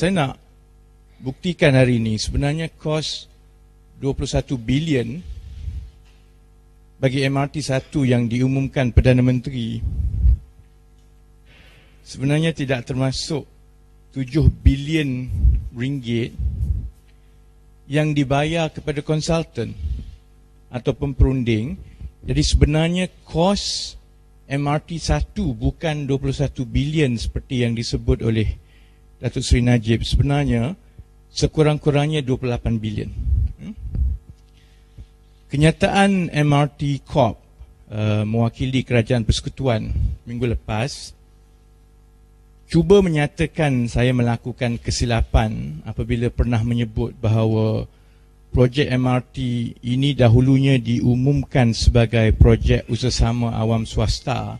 saya nak buktikan hari ini sebenarnya kos 21 bilion bagi MRT 1 yang diumumkan Perdana Menteri sebenarnya tidak termasuk 7 bilion ringgit yang dibayar kepada konsultan atau perunding. Jadi sebenarnya kos MRT 1 bukan 21 bilion seperti yang disebut oleh Datuk Seri Najib sebenarnya sekurang-kurangnya 28 bilion. Hmm? Kenyataan MRT Corp uh, mewakili kerajaan persekutuan minggu lepas cuba menyatakan saya melakukan kesilapan apabila pernah menyebut bahawa projek MRT ini dahulunya diumumkan sebagai projek usaha awam swasta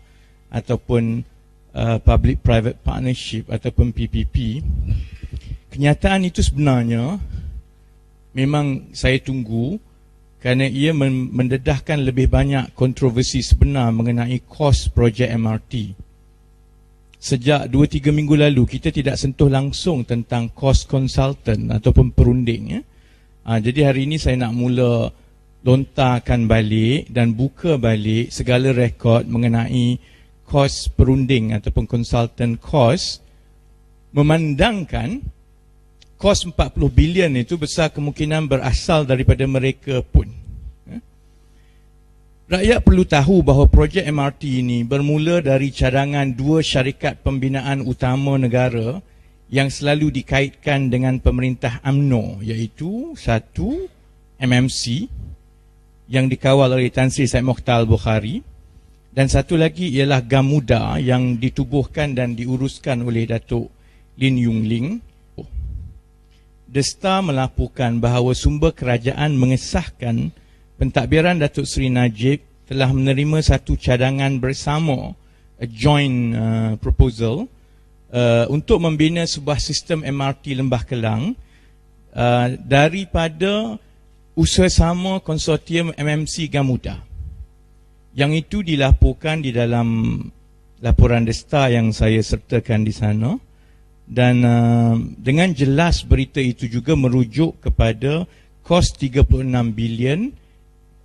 ataupun Uh, public private partnership ataupun PPP kenyataan itu sebenarnya memang saya tunggu kerana ia mendedahkan lebih banyak kontroversi sebenar mengenai kos projek MRT sejak 2-3 minggu lalu kita tidak sentuh langsung tentang kos konsultan ataupun perunding ya. ha, jadi hari ini saya nak mula lontarkan balik dan buka balik segala rekod mengenai kos perunding ataupun consultant kos memandangkan kos 40 bilion itu besar kemungkinan berasal daripada mereka pun. Ya. Rakyat perlu tahu bahawa projek MRT ini bermula dari cadangan dua syarikat pembinaan utama negara yang selalu dikaitkan dengan pemerintah AMNO iaitu satu MMC yang dikawal oleh Tan Sri Said Mokhtar Bukhari dan satu lagi ialah Gamuda yang ditubuhkan dan diuruskan oleh Datuk Lin Yung Ling. The Star melaporkan bahawa sumber kerajaan mengesahkan pentadbiran Datuk Seri Najib telah menerima satu cadangan bersama a joint uh, proposal uh, untuk membina sebuah sistem MRT Lembah Kelang uh, daripada usaha sama konsortium MMC Gamuda. Yang itu dilaporkan di dalam laporan desta yang saya sertakan di sana dan uh, dengan jelas berita itu juga merujuk kepada kos 36 bilion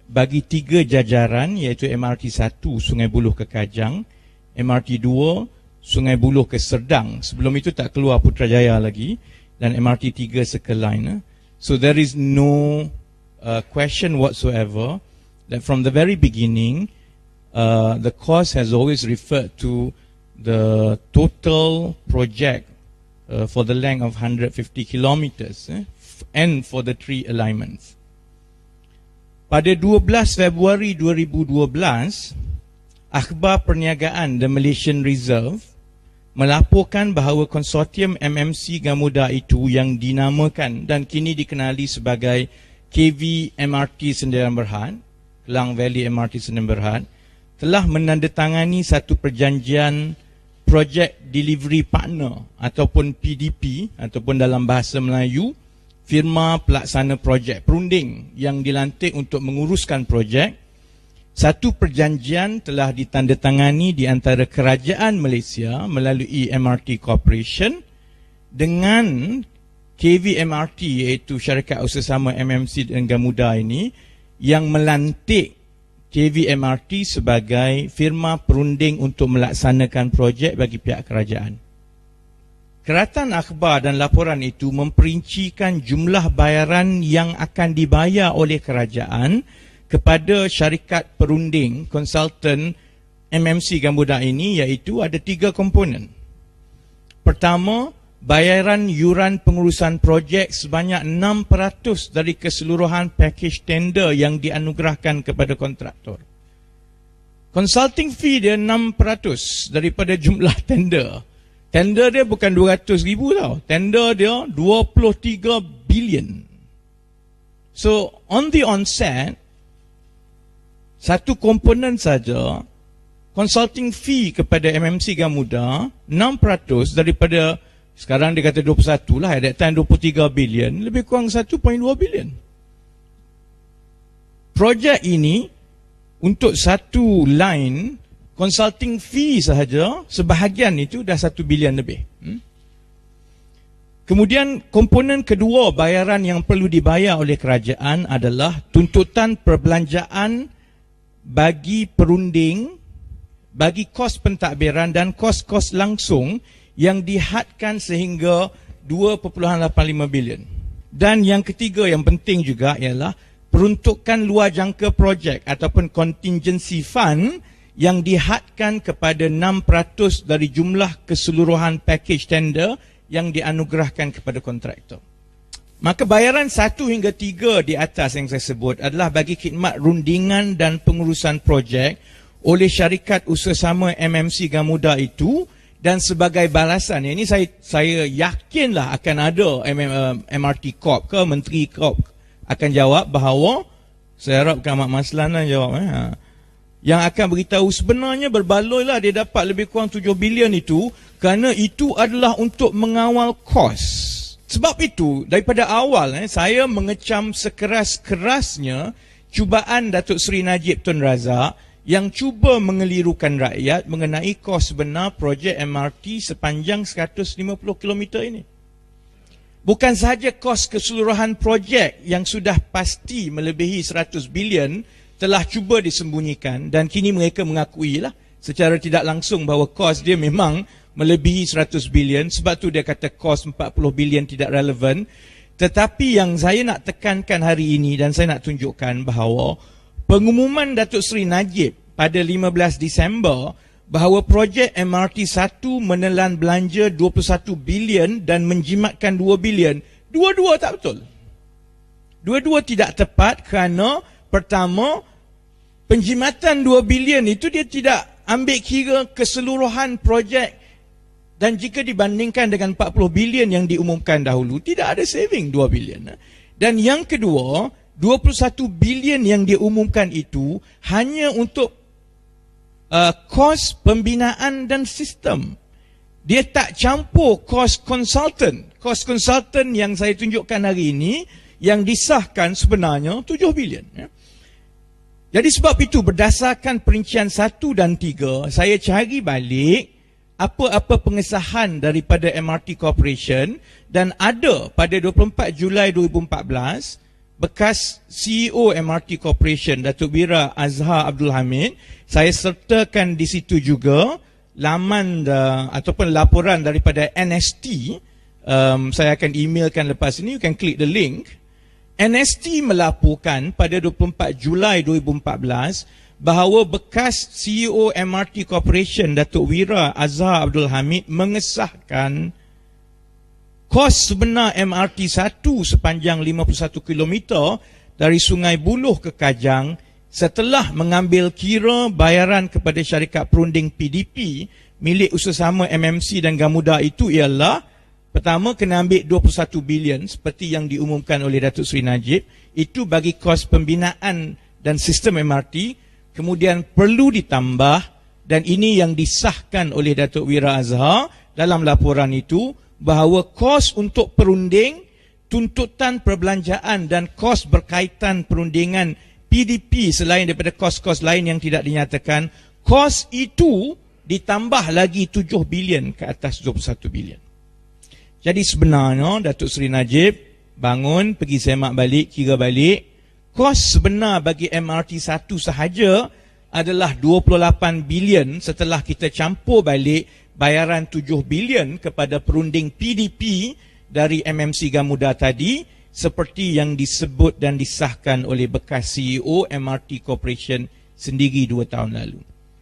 bagi tiga jajaran iaitu MRT 1 Sungai Buloh ke Kajang, MRT 2 Sungai Buloh ke Serdang. Sebelum itu tak keluar Putrajaya lagi dan MRT 3 Circle Line. So there is no uh, question whatsoever that from the very beginning uh, the cost has always referred to the total project uh, for the length of 150 kilometers eh, and for the three alignments. Pada 12 Februari 2012, Akhbar Perniagaan The Malaysian Reserve melaporkan bahawa konsortium MMC Gamuda itu yang dinamakan dan kini dikenali sebagai KV MRT Sendirian Berhad, Kelang Valley MRT Sendirian Berhad, telah menandatangani satu perjanjian project delivery partner ataupun PDP ataupun dalam bahasa Melayu firma pelaksana projek perunding yang dilantik untuk menguruskan projek. Satu perjanjian telah ditandatangani di antara kerajaan Malaysia melalui MRT Corporation dengan KVMRT iaitu syarikat usaha sama MMC dan Gamuda ini yang melantik KVMRT sebagai firma perunding untuk melaksanakan projek bagi pihak kerajaan. Keratan akhbar dan laporan itu memperincikan jumlah bayaran yang akan dibayar oleh kerajaan kepada syarikat perunding konsultan MMC Gambuda ini iaitu ada tiga komponen. Pertama, bayaran yuran pengurusan projek sebanyak 6% dari keseluruhan package tender yang dianugerahkan kepada kontraktor. Consulting fee dia 6% daripada jumlah tender. Tender dia bukan 200 ribu tau. Tender dia 23 billion. So, on the onset, satu komponen saja, consulting fee kepada MMC Gamuda, 6% daripada sekarang dia kata 21 lah. At that time 23 bilion. Lebih kurang 1.2 bilion. Projek ini untuk satu line consulting fee sahaja sebahagian itu dah 1 bilion lebih. Hmm? Kemudian komponen kedua bayaran yang perlu dibayar oleh kerajaan adalah tuntutan perbelanjaan bagi perunding, bagi kos pentadbiran dan kos-kos langsung yang dihadkan sehingga 2.85 bilion. Dan yang ketiga yang penting juga ialah peruntukan luar jangka projek ataupun contingency fund yang dihadkan kepada 6% dari jumlah keseluruhan package tender yang dianugerahkan kepada kontraktor. Maka bayaran satu hingga tiga di atas yang saya sebut adalah bagi khidmat rundingan dan pengurusan projek oleh syarikat usaha sama MMC Gamuda itu dan sebagai balasan ini saya saya yakinlah akan ada MRT Corp ke Menteri Corp akan jawab bahawa saya harapkan Mak Maslan lah jawab eh. Ha. yang akan beritahu sebenarnya berbaloi lah dia dapat lebih kurang 7 bilion itu kerana itu adalah untuk mengawal kos. Sebab itu daripada awal eh, saya mengecam sekeras-kerasnya cubaan Datuk Seri Najib Tun Razak yang cuba mengelirukan rakyat mengenai kos sebenar projek MRT sepanjang 150 km ini. Bukan sahaja kos keseluruhan projek yang sudah pasti melebihi 100 bilion telah cuba disembunyikan dan kini mereka mengakui lah secara tidak langsung bahawa kos dia memang melebihi 100 bilion sebab tu dia kata kos 40 bilion tidak relevan tetapi yang saya nak tekankan hari ini dan saya nak tunjukkan bahawa pengumuman Datuk Seri Najib pada 15 Disember bahawa projek MRT 1 menelan belanja 21 bilion dan menjimatkan 2 bilion dua-dua tak betul dua-dua tidak tepat kerana pertama penjimatan 2 bilion itu dia tidak ambil kira keseluruhan projek dan jika dibandingkan dengan 40 bilion yang diumumkan dahulu, tidak ada saving 2 bilion. Dan yang kedua, 21 bilion yang diumumkan itu hanya untuk uh, kos pembinaan dan sistem. Dia tak campur kos konsultan. Kos konsultan yang saya tunjukkan hari ini, yang disahkan sebenarnya 7 bilion. Ya. Jadi sebab itu berdasarkan perincian 1 dan 3, saya cari balik apa-apa pengesahan daripada MRT Corporation dan ada pada 24 Julai 2014 bekas CEO MRT Corporation Datuk Bira Azhar Abdul Hamid saya sertakan di situ juga laman uh, ataupun laporan daripada NST um, saya akan emailkan lepas ini. You can click the link. NST melaporkan pada 24 Julai 2014 bahawa bekas CEO MRT Corporation Datuk Wira Azhar Abdul Hamid mengesahkan kos sebenar MRT 1 sepanjang 51 km dari Sungai Buloh ke Kajang setelah mengambil kira bayaran kepada syarikat perunding PDP milik usaha MMC dan Gamuda itu ialah pertama kena ambil 21 bilion seperti yang diumumkan oleh Datuk Seri Najib. Itu bagi kos pembinaan dan sistem MRT kemudian perlu ditambah dan ini yang disahkan oleh Datuk Wira Azhar dalam laporan itu bahawa kos untuk perunding, tuntutan perbelanjaan dan kos berkaitan perundingan PDP selain daripada kos-kos lain yang tidak dinyatakan, kos itu ditambah lagi 7 bilion ke atas 21 bilion. Jadi sebenarnya Datuk Seri Najib bangun, pergi semak balik, kira balik, kos sebenar bagi MRT 1 sahaja adalah 28 bilion setelah kita campur balik bayaran 7 bilion kepada perunding PDP dari MMC Gamuda tadi seperti yang disebut dan disahkan oleh bekas CEO MRT Corporation sendiri 2 tahun lalu.